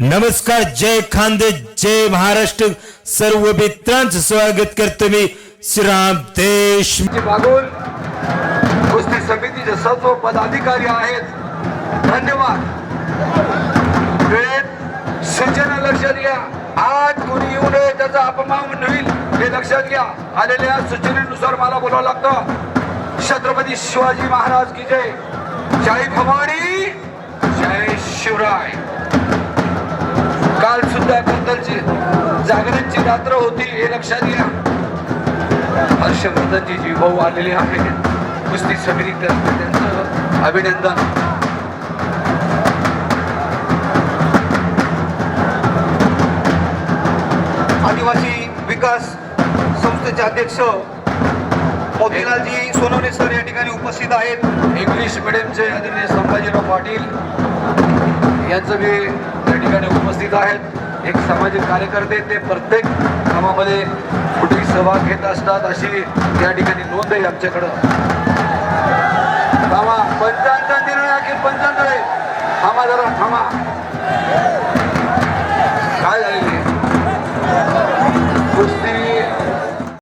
नमस्कार जय खांदे जय महाराष्ट्र. सर्व मित्रांचं स्वागत करतो मी श्रीराम देश. ची मागून कुस्ती समितीचे सर्व पदाधिकारी आहेत. धन्यवाद. वेळेत सूचना लक्षात घ्या आज कोणी येऊ नये त्याचा अपमान होईल हे लक्षात घ्या. आलेल्या सूचनेनुसार मला बोलावं लागतं. छत्रपती शिवाजी महाराज की जय. जय भवानी जय शिवराय. जागरणची रात्र होती हे लक्षात घ्या. हर्षवर्धनजी जी भाऊ आलेले आहेत कुस्ती समिती त्यांचं अभिनंदन. आदिवासी विकास संस्थेचे अध्यक्ष मोतीलालजी सोनवणे सर या ठिकाणी उपस्थित आहेत. इंग्लिश मिडियमचे आदरणीय संभाजीराव पाटील यांचं मी या ठिकाणी उपस्थित आहेत. एक सामाजिक कार्यकर्ते ते प्रत्येक कामामध्ये कुठेही सहभाग घेत असतात अशी या ठिकाणी नोंद आहे आमच्याकडं. थांबा पंचांचा निर्णय अखेर पंचांकडे आहे थांबा जरा थांबा.